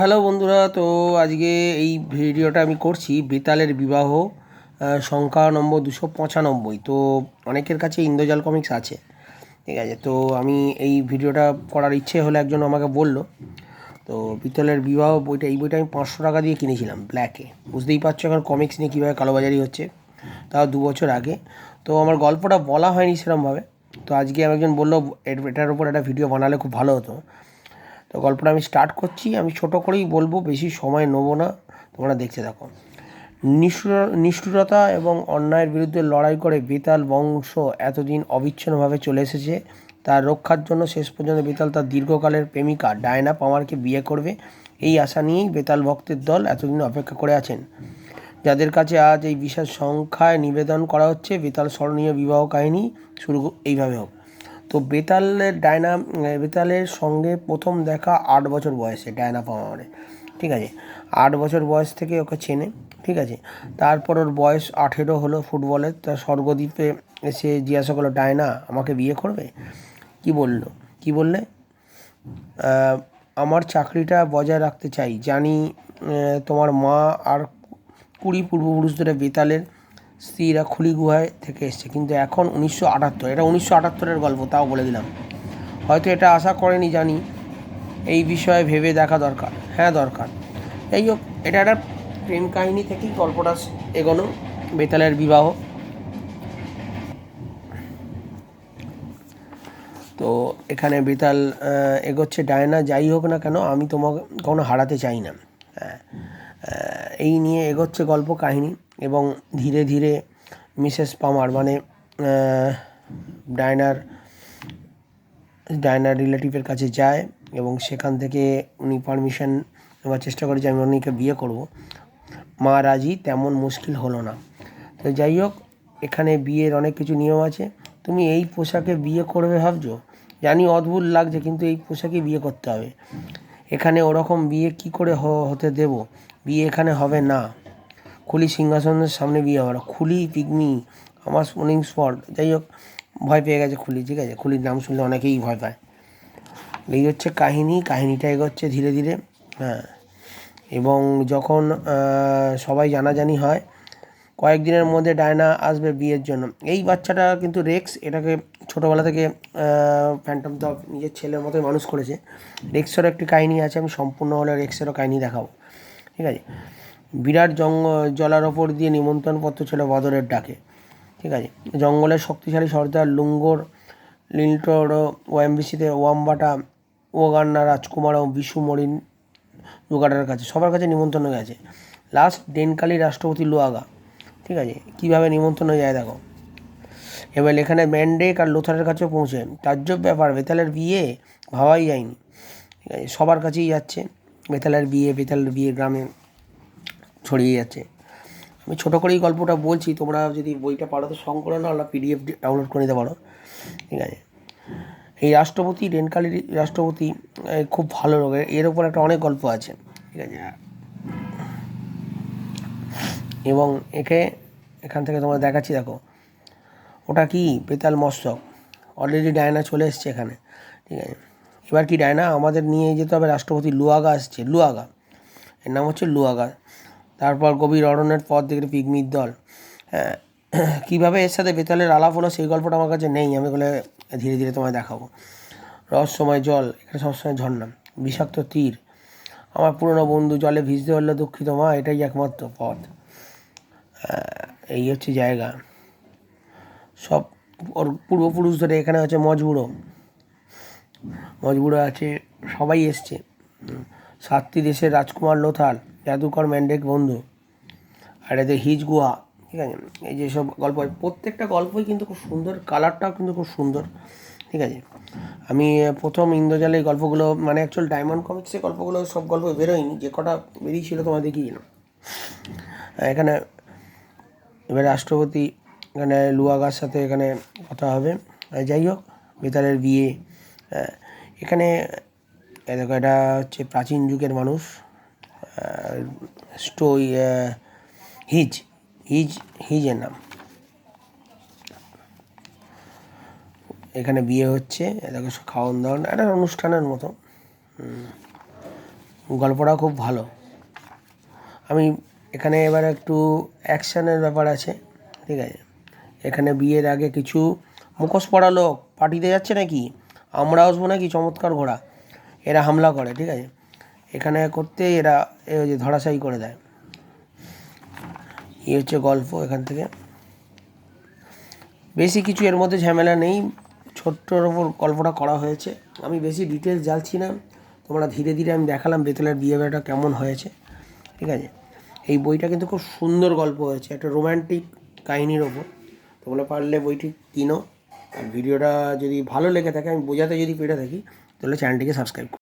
Hello বন্ধুরা, তো আজকে এই ভিডিওটা আমি করছি বেতালের বিবাহ সংখ্যা নম্বর দুশো পঁচানব্বই। তো অনেকের কাছে ইন্দ্রজাল কমিক্স আছে, ঠিক আছে? তো আমি এই ভিডিওটা করার ইচ্ছে হলে একজন আমাকে বলল, তো বিতলের বিবাহ বইটা, এই বইটা আমি পাঁচশো টাকা দিয়ে কিনেছিলাম ব্ল্যাকে। বুঝতেই পারছ এখন কমিক্স নিয়ে কীভাবে কালোবাজারি হচ্ছে, তাও দু বছর আগে। তো আমার গল্পটা বলা হয়নি সেরমভাবে। তো আজকে আমি একজন বলল এটার উপর একটা ভিডিও বানালে খুব ভালো হতো। তো গল্পটা আমি স্টার্ট করছি, আমি ছোট করেই বলব, বেশি সময় নেব না, তোমরা দেখতে থাকো। নিষ্ঠুর, নিষ্ঠুরতা এবং অন্যায়ের বিরুদ্ধে লড়াই করে বেতাল বংশ এতদিন অবিচ্ছিন্নভাবে চলে এসেছে, তার রক্ষার জন্য শেষ পর্যন্ত বেতাল তার দীর্ঘকালের প্রেমিকা ডায়না পামারকে বিয়ে করবে, এই আশা নিয়েই বেতাল ভক্তের দল এতদিন অপেক্ষা করে আছেন। যাদের কাছে আজ এই বিশেষ সংখ্যায় নিবেদন করা হচ্ছে, বেতাল স্মরণীয় বিবাহ কাহিনী শুরু এইভাবে হোক। তো বেতালের ডায়না বেতালের সঙ্গে প্রথম দেখা আট বছর বয়সে ডায়না পাওয়ারে ঠিক আছে? আট বছর বয়স থেকে ওকে চেনে, ঠিক আছে? তারপর ওর বয়স আঠেরো হলো ফুটবলের। তা স্বর্গদ্বীপে এসে জিজ্ঞাসা করল, ডায়না, আমাকে বিয়ে করবে? কি বলল? কি বললে? আমার চাকরিটা বজায় রাখতে চাই। জানি তোমার মা আর কুড়ি পূর্বপুরুষ ধরে বেতালের স্ত্রীরা খুলি গুহায় থেকে এসছে। কিন্তু এখন উনিশশো আটাত্তর, এটা উনিশশো আটাত্তরের গল্প, তাও বলে দিলাম। হয়তো এটা আশা করেনি জানি, এই বিষয়ে ভেবে দেখা দরকার। হ্যাঁ দরকার। যাই হোক, এটা একটা প্রেম কাহিনী থেকেই গল্পটা এগোনো, বেতালের বিবাহ। তো এখানে বেতাল এগোচ্ছে, ডায়না যাই হোক না কেন, আমি তোমাকে কখনো হারাতে চাই না। হ্যাঁ এই নিয়ে এগোচ্ছে গল্প, কাহিনী। এবং ধীরে ধীরে মিসেস পামার মানে ডায়নার ডায়নার রিলেটিভের কাছে যায় এবং সেখান থেকে উনি পারমিশন নেওয়ার চেষ্টা করে যে আমি উনিকে বিয়ে করব। মা রাজি, তেমন মুশকিল হলো না। তো যাই হোক, এখানে বিয়ের অনেক কিছু নিয়ম আছে। তুমি এই পোশাকে বিয়ে করবে ভাবছ? জানি অদ্ভুত লাগছে, কিন্তু এই পোশাকে বিয়ে করতে হবে। এখানে ওরকম বিয়ে কি করে হতে দেব? বিয়ে এখানে হবে না। খুলি সিংহাসনের সামনে বিয়ে না খুলি পিগমি আমার স্মরণিং স্পট যাই হোক, ভয় পেয়ে গেছে খুলি, ঠিক আছে? খুলির নাম শুনলে অনেকেই ভয় পায়। এই হচ্ছে কাহিনী, কাহিনীটা এগোচ্ছে ধীরে ধীরে হ্যাঁ। এবং যখন সবাই জানাজানি হয়, কয়েকদিনের মধ্যে ডায়না আসবে বিয়ের জন্য। এই বাচ্চাটা কিন্তু রেক্স এটাকে ছোটোবেলা থেকে ফ্যান্টম দ্য নিজের ছেলের মতোই মানুষ করেছে। রেক্সেরও একটি কাহিনী আছে, আমি সম্পূর্ণ হলে রেক্সেরও কাহিনী দেখাবো। ঠিক আছে? বিরাট জঙ্গ জলার ওপর দিয়ে নিমন্ত্রণপত্র ছিল বদরের ডাকে। ঠিক আছে? জঙ্গলের শক্তিশালী সর্দার লুঙ্গোর, লিন্টোর ওএমবিসিতে ওয়াম্বাটা ওগান্না রাজকুমার ও বিশু মরিন জোগাড়ার কাছে, সবার কাছে নিমন্ত্রণ গেছে। লাস্ট ডেনকালি রাষ্ট্রপতি লুয়াগা। ঠিক আছে? কীভাবে নিমন্ত্রণ হয়ে যায় দেখো। এবার এখানে ম্যান্ডেক আর লোথারের কাছেও পৌঁছে। তাজ্জব ব্যাপার, বেতালের বিয়ে? ভাবাই যায়নি। ঠিক আছে? সবার কাছেই যাচ্ছে। বেতালের বিয়ে বেতালের বিয়ে গ্রামে ছড়িয়ে যাচ্ছে। আমি ছোটো করেই গল্পটা বলছি, তোমরা যদি বইটা পারো তো সং করে নাও না পিডিএফ ডাউনলোড করে নিতে পারো। ঠিক আছে? এই রাষ্ট্রপতি রেনকালি রাষ্ট্রপতি খুব ভালো লোক। এর ওপর একটা অনেক গল্প আছে। ঠিক আছে? এবং একে এখান থেকে তোমরা দেখাচ্ছি, দেখো। ওটা কি? বেতাল মস্তক। অলরেডি ডায়না চলে এসছে এখানে। ঠিক আছে? এবার কি ডায়না? আমাদের নিয়ে যেতে হবে রাষ্ট্রপতি লুয়াগা আসছে। লুয়াগা। এর নাম হচ্ছে লুয়াগা। তারপর গভীর অরণ্যের পথ দেখে পিগমির দল। হ্যাঁ কীভাবে এর সাথে বেতালের আলাপ হলো সেই গল্পটা আমার কাছে নেই, আমি বলে ধীরে ধীরে তোমায় দেখাবো। রহস্যময় জল, এখানে সবসময় ঝর্ণা, বিষাক্ত তীর। আমার পুরনো বন্ধু জলে ভিজতে হলে দুঃখিত মা, এটাই একমাত্র পথ। এই হচ্ছে জায়গা। সব ওর পূর্বপুরুষ ধরে এখানে হচ্ছে মজবুড়ো মজবুড়ো আছে, সবাই এসছে। সাতটি দেশের রাজকুমার লোথাল। জাদুকর ম্যান্ডেক বন্ধু, আর এদের হিজ গুহা, ঠিক আছে? এই যে সব গল্প, প্রত্যেকটা গল্পই কিন্তু খুব সুন্দর কালারটাও কিন্তু খুব সুন্দর, ঠিক আছে? আমি প্রথম ইন্দ্রজালে এই গল্পগুলো মানে অ্যাকচুয়াল ডায়মন্ড কমিক্সের গল্পগুলো, সব গল্প বেরোয়নি, যে কটা বেরিয়েছিল তোমার দেখিয়েছিলাম এখানে এবার রাষ্ট্রপতি, এখানে লুয়াগার সাথে এখানে কথা হবে। যাই হোক বেতালের বিয়ে এখানে এটা হচ্ছে প্রাচীন যুগের মানুষ। স্টো হিজ হিজ, হিজের নাম। এখানে বিয়ে হচ্ছে এ দেখো সব খাওয়ান দাওয়ান, একটা অনুষ্ঠানের মতো। গল্পটা খুব ভালো। আমি এখানে এবার একটু অ্যাকশানের ব্যাপার আছে, ঠিক আছে? এখানে বিয়ের আগে কিছু মুখোশ পড়া লোক পার্টিতে যাচ্ছে নাকি? আমরা আসব নাকি? চমৎকার ঘোড়া। এরা হামলা করে, ঠিক আছে? এখানে করতে এরা এই যে ধরাশায়ী করে দেয়। এই হচ্ছে গল্প এখান থেকে। বেশি কিছু এর মধ্যে ঝামেলা নেই। ছোট্টর ওপর গল্পটা করা হয়েছে। আমি বেশি ডিটেলস যাচ্ছি না। তোমরা ধীরে ধীরে আমি দেখালাম বেতলের বাড়িটা কেমন হয়েছে। ঠিক আছে? এই বইটা কিন্তু খুব সুন্দর গল্প হয়েছে। একটা রোম্যান্টিক কাহিনীর ওপর। তোমরা পারলে বইটি কিনো। আর ভিডিওটা যদি ভালো লেগে থাকে, আমি বোঝাতে যদি পেরে থাকি, তাহলে চ্যানেলটিকে সাবস্ক্রাইব